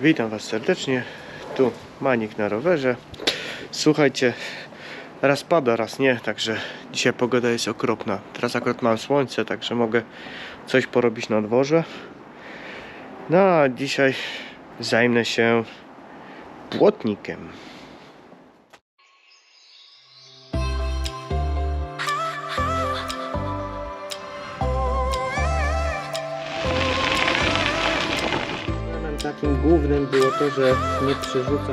Witam Was serdecznie. Tu Manik na rowerze. Słuchajcie, raz pada, raz nie, także dzisiaj pogoda jest okropna. Teraz akurat mam słońce, także mogę coś porobić na dworze. No a dzisiaj zajmę się błotnikiem. Głównym było to, że nie przerzuca.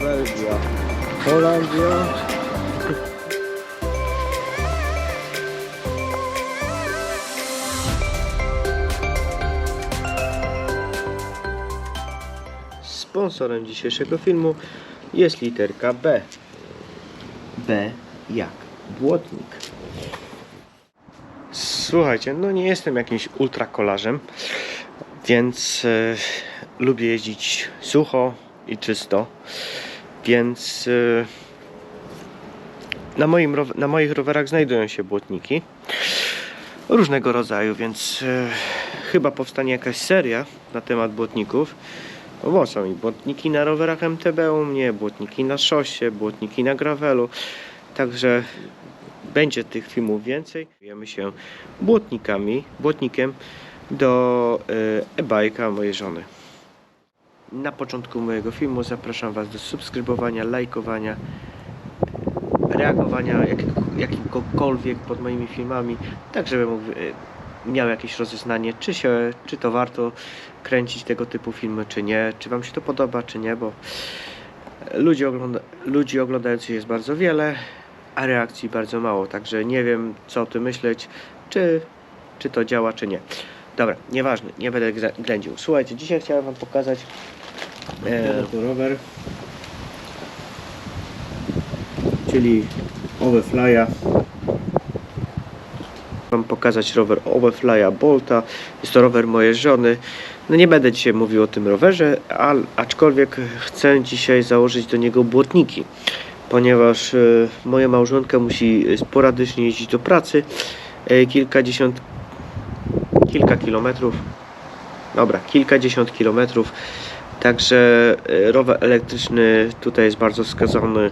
Belgia, Holandia. Sponsorem dzisiejszego filmu jest literka B. B jak błotnik. Słuchajcie, no nie jestem jakimś ultrakolarzem, więc e, lubię jeździć sucho i czysto, więc e, na, moim, na moich rowerach znajdują się błotniki różnego rodzaju, więc e, chyba powstanie jakaś seria na temat błotników. Bo są i błotniki na rowerach MTB u mnie, błotniki na szosie, błotniki na gravelu. Także będzie tych filmów więcej. Zajmujemy się błotnikami, błotnikiem do e, e-bike'a mojej żony. Na początku mojego filmu zapraszam Was do subskrybowania, lajkowania, reagowania jak, jakimkolwiek pod moimi filmami, tak żeby mógł, e, miał jakieś rozeznanie, czy, się, czy to warto kręcić tego typu filmy, czy nie, czy Wam się to podoba, czy nie, bo ludzi, ogląda, ludzi oglądających jest bardzo wiele, a reakcji bardzo mało, także nie wiem co o tym myśleć, czy, czy to działa, czy nie. Dobra, nieważne, nie będę ględził. Słuchajcie, dzisiaj chciałem Wam pokazać e, to rower, czyli Overfly'a. Wam pokazać rower Overfly'a Bolta. Jest to rower mojej żony. No nie będę dzisiaj mówił o tym rowerze, a, aczkolwiek chcę dzisiaj założyć do niego błotniki, ponieważ e, moja małżonka musi sporadycznie jeździć do pracy e, kilkadziesiąt, kilka kilometrów, dobra, kilkadziesiąt kilometrów, także e, rower elektryczny tutaj jest bardzo skazany Em,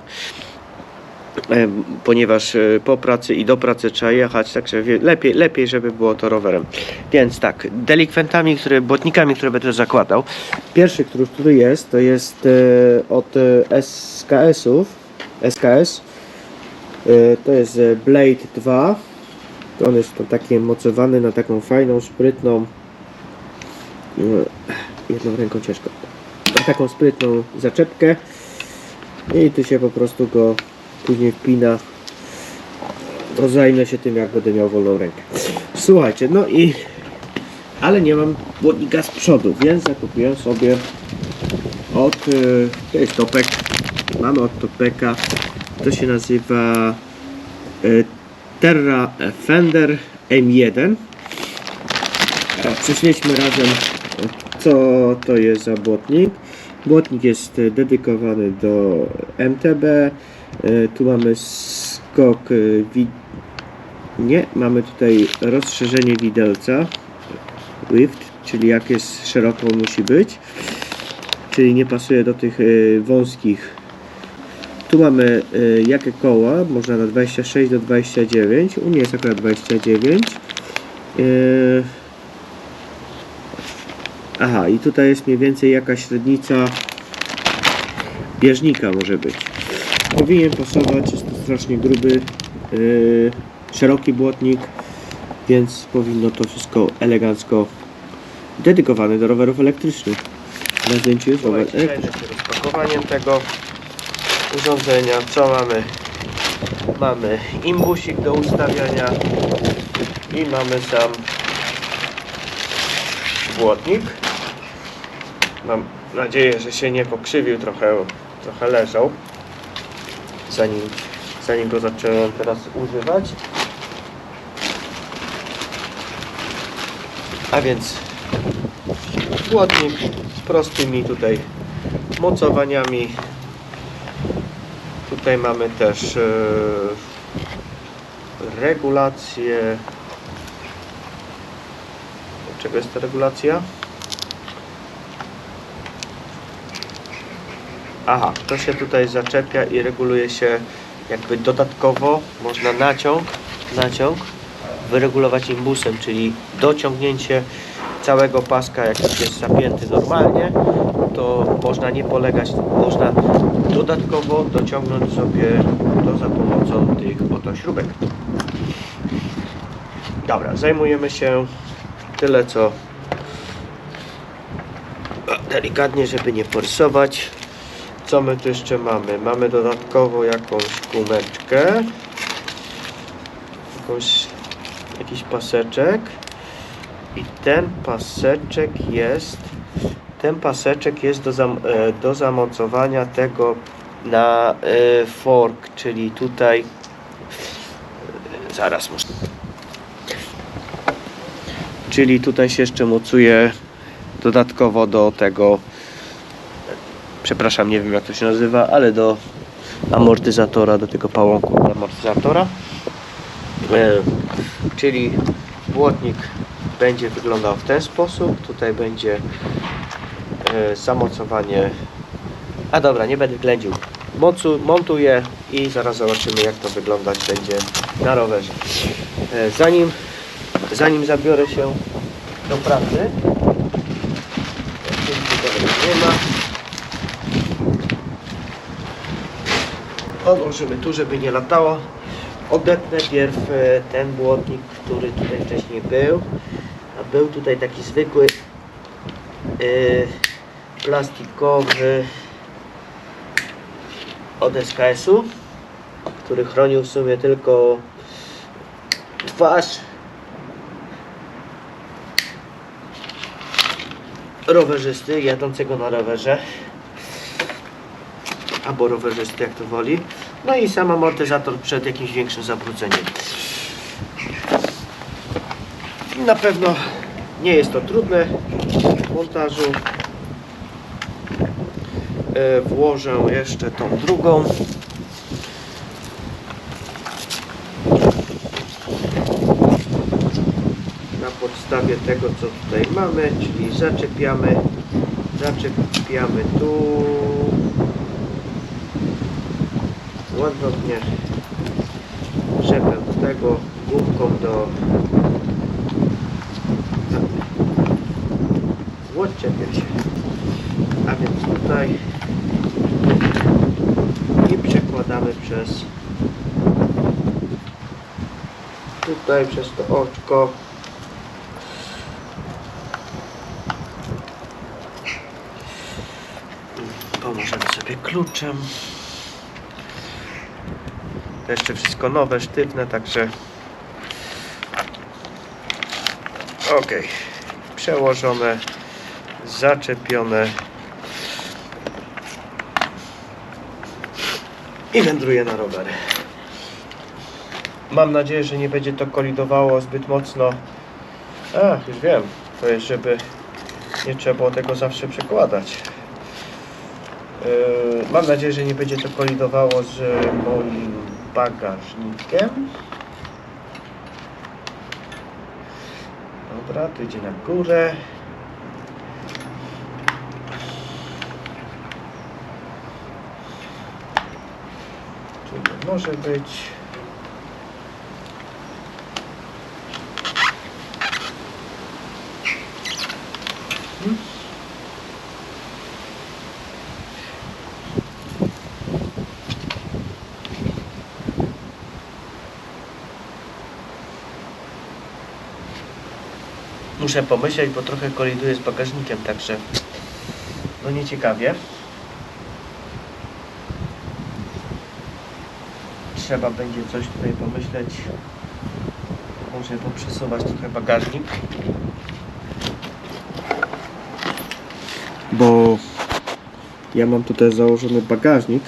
ponieważ e, po pracy i do pracy trzeba jechać, także lepiej, lepiej żeby było to rowerem. Więc tak, delikwentami, które, błotnikami, które będę zakładał. Pierwszy, który, który jest, to jest e, od e, SKS-ów, SKS. To jest Blade 2. On jest to taki mocowany na taką fajną, sprytną jedną ręką ciężko. Na taką sprytną zaczepkę i tu się po prostu go później wpina. To zajmę się tym, jak będę miał wolną rękę. Słuchajcie, no i ale nie mam błotnika z przodu, więc zakupiłem sobie od y, to jest Topek. Mamy od Topeka. To się nazywa y, Terra Fender M1. E, Prześledźmy razem co to jest za błotnik. Błotnik jest dedykowany do MTB. E, Tu mamy skok e, nie, mamy tutaj rozszerzenie widelca Lift, czyli jak jest szeroko musi być. Czyli nie pasuje do tych e, wąskich. Tu mamy jakie koła, można na 26 do 29. U mnie jest akurat 29. E, Aha, i tutaj jest mniej więcej jakaś średnica bieżnika może być. Powinien pasować, jest to strasznie gruby, yy, szeroki błotnik, więc powinno to wszystko elegancko dedykowany do rowerów elektrycznych. Na zdjęciu jest rower elektryczny. rozpakowaniem tego urządzenia. Co mamy? Mamy imbusik do ustawiania i mamy sam błotnik. Mam nadzieję, że się nie pokrzywił, trochę, trochę leżał, zanim, zanim go zacząłem teraz używać. A więc błotnik z prostymi tutaj mocowaniami Tutaj mamy też e, regulację. Czego jest ta regulacja? Aha, to się tutaj zaczepia i reguluje się jakby dodatkowo można naciąg, naciąg wyregulować imbusem, czyli dociągnięcie całego paska, jak jest zapięty normalnie, to można nie polegać, można dodatkowo dociągnąć sobie to za pomocą tych oto śrubek. Dobra, zajmujemy się tyle co delikatnie, żeby nie forsować. Co my tu jeszcze mamy? Mamy dodatkowo jakąś gumeczkę, jakąś, jakiś paseczek. I ten paseczek jest ten paseczek jest do, zam, e, do zamocowania tego na e, fork, czyli tutaj e, zaraz muszę. Czyli tutaj się jeszcze mocuje dodatkowo do tego przepraszam, nie wiem jak to się nazywa, ale do amortyzatora, do tego pałąku amortyzatora. E, czyli błotnik będzie wyglądał w ten sposób. Tutaj będzie e, zamocowanie. A dobra, nie będę ględził. Mocu, montuję i zaraz zobaczymy jak to wyglądać będzie na rowerze. E, zanim, zanim zabiorę się do pracy, nie ma. Odłożymy tu, żeby nie latało. Odetnę pierw e, ten błotnik, który tutaj wcześniej był. A był tutaj taki zwykły e, plastikowy od SKS-u, który chronił w sumie tylko twarz rowerzysty jadącego na rowerze albo rowerzysty, jak to woli. No i sam amortyzator przed jakimś większym zabrudzeniem. Na pewno nie jest to trudne w montażu. E, Włożę jeszcze tą drugą. Na podstawie tego, co tutaj mamy, czyli zaczepiamy, zaczepiamy tu łagodnie rzepę do tego gumką do odczepię się a więc tutaj i przekładamy przez tutaj przez to oczko. Pomożemy sobie kluczem to jeszcze wszystko nowe, sztywne, także ok przełożone zaczepione. I wędruje na rowery mam nadzieję, że nie będzie to kolidowało zbyt mocno. A, już wiem. To jest, żeby nie trzeba było tego zawsze przekładać. Yy, Mam nadzieję, że nie będzie to kolidowało z moim bagażnikiem. Dobra, to idzie na górę. Czyli może być. Muszę pomyśleć, bo trochę koliduje z bagażnikiem, także no nieciekawie. Trzeba będzie coś tutaj pomyśleć. Może poprzesuwać trochę bagażnik. Bo ja mam tutaj założony bagażnik.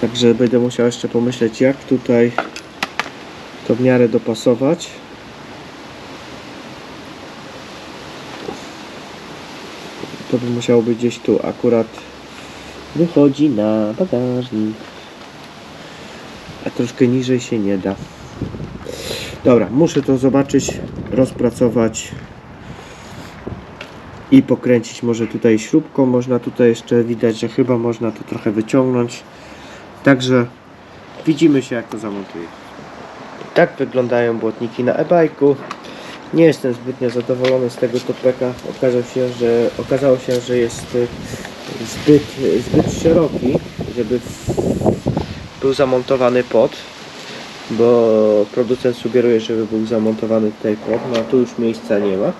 Także będę musiał jeszcze pomyśleć jak tutaj to w miarę dopasować. To by musiało być gdzieś tu akurat wychodzi na bagażnik. A troszkę niżej się nie da. Dobra, muszę to zobaczyć, rozpracować i pokręcić może tutaj śrubką. Można tutaj jeszcze widać, że chyba można to trochę wyciągnąć. Także widzimy się jak to zamontuję. Tak wyglądają błotniki na e-bike'u. Nie jestem zbytnio zadowolony z tego topeka. Okazało się, że, okazało się, że jest y, zbyt, zbyt szeroki, żeby był zamontowany pod, bo producent sugeruje, żeby był zamontowany tutaj pod, no a tu już miejsca nie ma,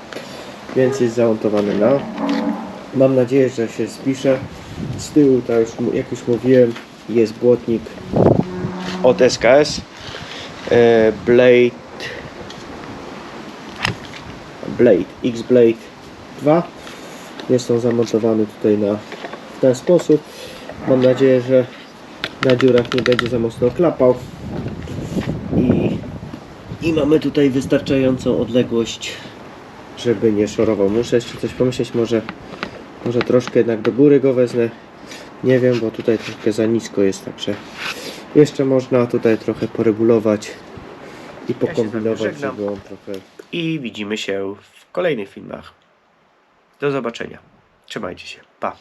więc jest zamontowany na. Mam nadzieję, że się spisze. Z tyłu, to już, mu- jak już mówiłem, jest błotnik od SKS e, Blade Blade X Blade 2 jest on zamontowany tutaj na w ten sposób. Mam nadzieję, że na dziurach nie będzie za mocno klapał. I, i mamy tutaj wystarczającą odległość żeby nie szorował muszę jeszcze coś pomyśleć. Może może troszkę jednak do góry go wezmę. Nie wiem, bo tutaj troszkę za nisko jest, także jeszcze można tutaj trochę poregulować i pokombinować, żegnam. żeby on trochę I widzimy się w kolejnych filmach. Do zobaczenia. Trzymajcie się. Pa.